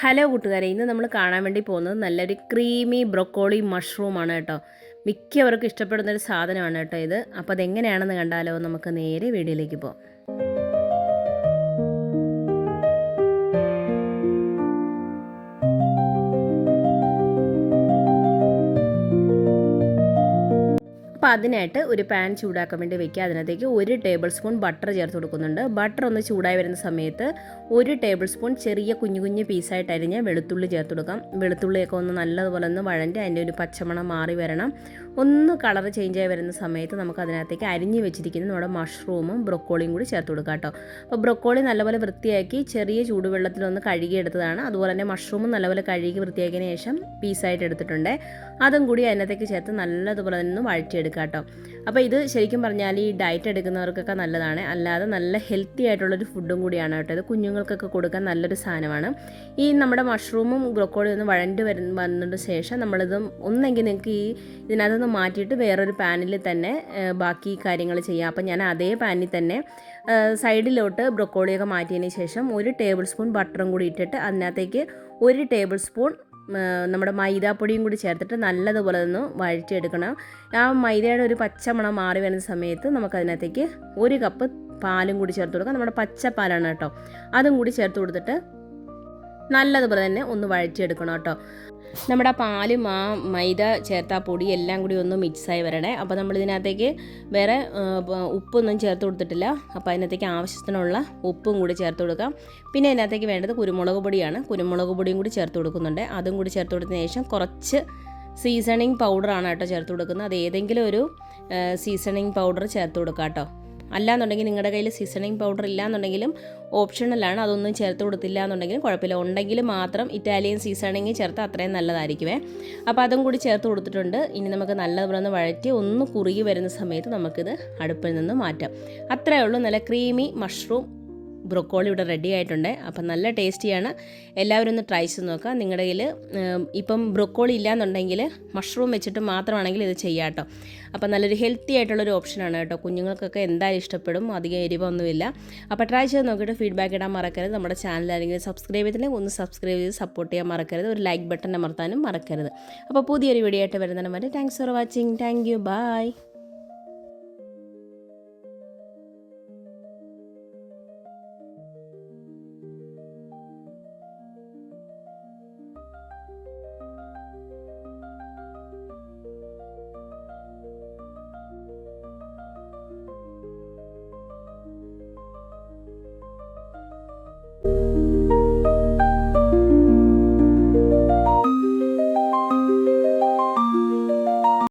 Hello കൂട്ടുകാരെ ഇന്ന് നമ്മൾ കാണാൻ വേണ്ടി പോകുന്നത് നല്ലൊരു ക്രീമി ബ്രൊക്കോളി മഷ്റൂമാണ് കേട്ടോ. മിക്കവർക്കും ഇഷ്ടപ്പെടുന്നൊരു സാധനമാണ് കേട്ടോ ഇത്. അപ്പോൾ അതെങ്ങനെയാണെന്ന് കണ്ടാലോ നമുക്ക് നേരെ വീഡിയോയിലേക്ക് പോകാം. അപ്പോൾ അതിനായിട്ട് ഒരു പാൻ ചൂടാക്കാൻ വേണ്ടി വെക്കുക. അതിനകത്തേക്ക് ഒരു ടേബിൾ സ്പൂൺ ബട്ടർ ചേർത്ത് കൊടുക്കുന്നുണ്ട്. ബട്ടർ ഒന്ന് ചൂടായി വരുന്ന സമയത്ത് ഒരു ടേബിൾ സ്പൂൺ ചെറിയ കുഞ്ഞു കുഞ്ഞു പീസായിട്ട് അരിഞ്ഞ് വെളുത്തുള്ളി ചേർത്ത് കൊടുക്കാം. വെളുത്തുള്ളിയൊക്കെ ഒന്ന് നല്ലതുപോലെ ഒന്ന് വഴന്റെ അതിന്റെ ഒരു പച്ചമണം മാറി വരണം. ഒന്ന് കളർ ചേഞ്ച് ആയി വരുന്ന സമയത്ത് നമുക്ക് അതിനകത്തേക്ക് അരിഞ്ഞ് വെച്ചിരിക്കുന്ന നമ്മുടെ മഷ്റൂമും ബ്രൊക്കോളിയും കൂടി ചേർത്ത് കൊടുക്കാം കേട്ടോ. അപ്പോൾ ബ്രൊക്കോളി നല്ലപോലെ വൃത്തിയാക്കി ചെറിയ ചൂടുവെള്ളത്തിലൊന്ന് കഴുകിയെടുത്തതാണ്. അതുപോലെ തന്നെ മഷ്റൂമും നല്ലപോലെ കഴുകി വൃത്തിയാക്കിയതിന് ശേഷം പീസായിട്ട് എടുത്തിട്ടുണ്ട്. അതും കൂടി അതിനകത്തേക്ക് ചേർത്ത് നല്ലതുപോലെ തന്നെ വഴറ്റിയെടുക്കുക കേട്ടോ. അപ്പോൾ ഇത് ശരിക്കും പറഞ്ഞാൽ ഈ ഡയറ്റ് എടുക്കുന്നവർക്കൊക്കെ നല്ലതാണ്. അല്ലാതെ നല്ല ഹെൽത്തി ആയിട്ടുള്ളൊരു ഫുഡും കൂടിയാണ് കേട്ടോ ഇത്. കുഞ്ഞുങ്ങൾക്കൊക്കെ കൊടുക്കാൻ നല്ലൊരു സാധനമാണ്. ഈ നമ്മുടെ മഷ്റൂമും ബ്രൊക്കോളിയും ഒന്ന് വഴണ്ട് വരുന്ന വന്നതിന് ശേഷം നമ്മളിത് ഒന്നെങ്കിൽ നിങ്ങൾക്ക് ഈ ഇതിനകത്തുനിന്ന് മാറ്റിയിട്ട് വേറൊരു പാനിൽ തന്നെ ബാക്കി കാര്യങ്ങൾ ചെയ്യാം. അപ്പോൾ ഞാൻ അതേ പാനിൽ തന്നെ സൈഡിലോട്ട് ബ്രൊക്കോളിയൊക്കെ മാറ്റിയതിന് ശേഷം ഒരു ടേബിൾ സ്പൂൺ ബട്ടറും കൂടി ഇട്ടിട്ട് അതിനകത്തേക്ക് ഒരു ടേബിൾ സ്പൂൺ നമ്മുടെ മൈദാപ്പൊടിയും കൂടി ചേർത്തിട്ട് നല്ലതുപോലെ ഒന്ന് വഴറ്റിയെടുക്കണം. ആ മൈദയുടെ ഒരു പച്ചമണം മാറി വരുന്ന സമയത്ത് നമുക്കതിനകത്തേക്ക് ഒരു കപ്പ് പാലും കൂടി ചേർത്ത് കൊടുക്കാം. നമ്മുടെ പച്ചപ്പാലാണ് കേട്ടോ. അതും കൂടി ചേർത്ത് കൊടുത്തിട്ട് നല്ലതുപോലെ തന്നെ ഒന്ന് വഴറ്റിയെടുക്കണം കേട്ടോ. നമ്മുടെ പാലും ആ മൈദ ചേർത്ത പൊടി എല്ലാം കൂടി ഒന്ന് മിക്സായി വരണേ. അപ്പോൾ നമ്മൾ ഇതിനകത്തേക്ക് വേറെ ഉപ്പൊന്നും ചേർത്ത് കൊടുത്തിട്ടില്ല. അപ്പോൾ അതിനകത്തേക്ക് ആവശ്യത്തിനുള്ള ഉപ്പും കൂടി ചേർത്ത് കൊടുക്കാം. പിന്നെ അതിനകത്തേക്ക് വേണ്ടത് കുരുമുളക് പൊടിയാണ്. കുരുമുളക് പൊടിയും കൂടി ചേർത്ത് കൊടുക്കുന്നുണ്ട്. അതും കൂടി ചേർത്ത് കൊടുത്തതിന് ശേഷം കുറച്ച് സീസണിങ് പൗഡറാണ് കേട്ടോ ചേർത്ത് കൊടുക്കുന്നത്. അത് ഏതെങ്കിലും ഒരു സീസണിങ് പൗഡർ ചേർത്ത് കൊടുക്കാം കേട്ടോ. അല്ലാന്നുണ്ടെങ്കിൽ നിങ്ങളുടെ കയ്യിൽ സീസണിങ് പൗഡർ ഇല്ലാന്നുണ്ടെങ്കിലും ഓപ്ഷണലാണ് അതൊന്നും ചേർത്ത് കൊടുത്തില്ല എന്നുണ്ടെങ്കിലും കുഴപ്പമില്ല. ഉണ്ടെങ്കിൽ മാത്രം ഇറ്റാലിയൻ സീസണിങ് ചേർത്ത് അത്രയും നല്ലതായിരിക്കുമേ. അപ്പോൾ അതും കൂടി ചേർത്ത് കൊടുത്തിട്ടുണ്ട്. ഇനി നമുക്ക് നല്ലതുപോലെ ഒന്ന് വഴറ്റി ഒന്ന് കുറുകി വരുന്ന സമയത്ത് നമുക്കിത് അടുപ്പിൽ നിന്ന് മാറ്റാം. അത്രയേ ഉള്ളൂ. നല്ല ക്രീമി മഷ്റൂം ബ്രൊക്കോളി ഇവിടെ റെഡി ആയിട്ടുണ്ട്. അപ്പം നല്ല ടേസ്റ്റിയാണ്. എല്ലാവരും ഒന്ന് ട്രൈ ചെയ്ത് നോക്കുക. നിങ്ങളുടെ കയ്യിൽ ഇപ്പം ബ്രൊക്കോളി ഇല്ലയെന്നുണ്ടെങ്കിൽ മഷ്റൂം വെച്ചിട്ട് മാത്രമാണെങ്കിൽ ഇത് ചെയ്യാം കേട്ടോ. അപ്പം നല്ലൊരു ഹെൽത്തി ആയിട്ടുള്ളൊരു ഓപ്ഷനാണ് കേട്ടോ. കുഞ്ഞുങ്ങൾക്കൊക്കെ എന്തായാലും ഇഷ്ടപ്പെടും. അധികം എരിവൊന്നുമില്ല. അപ്പോൾ ട്രൈ ചെയ്ത് നോക്കിയിട്ട് ഫീഡ്ബാക്ക് ഇടാൻ മറക്കരുത്. നമ്മുടെ ചാനൽ അല്ലെങ്കിൽ സബ്സ്ക്രൈബ് ചെയ്തിട്ടുണ്ടെങ്കിൽ ഒന്ന് സബ്സ്ക്രൈബ് ചെയ്ത് സപ്പോർട്ട് ചെയ്യാൻ മറക്കരുത്. ഒരു ലൈക്ക് ബട്ടൺ അമർത്താനും മറക്കരുത്. അപ്പോൾ പുതിയൊരു വീഡിയോ ആയിട്ട് വരുന്നതിന് വരെ thanks for watching thank you bye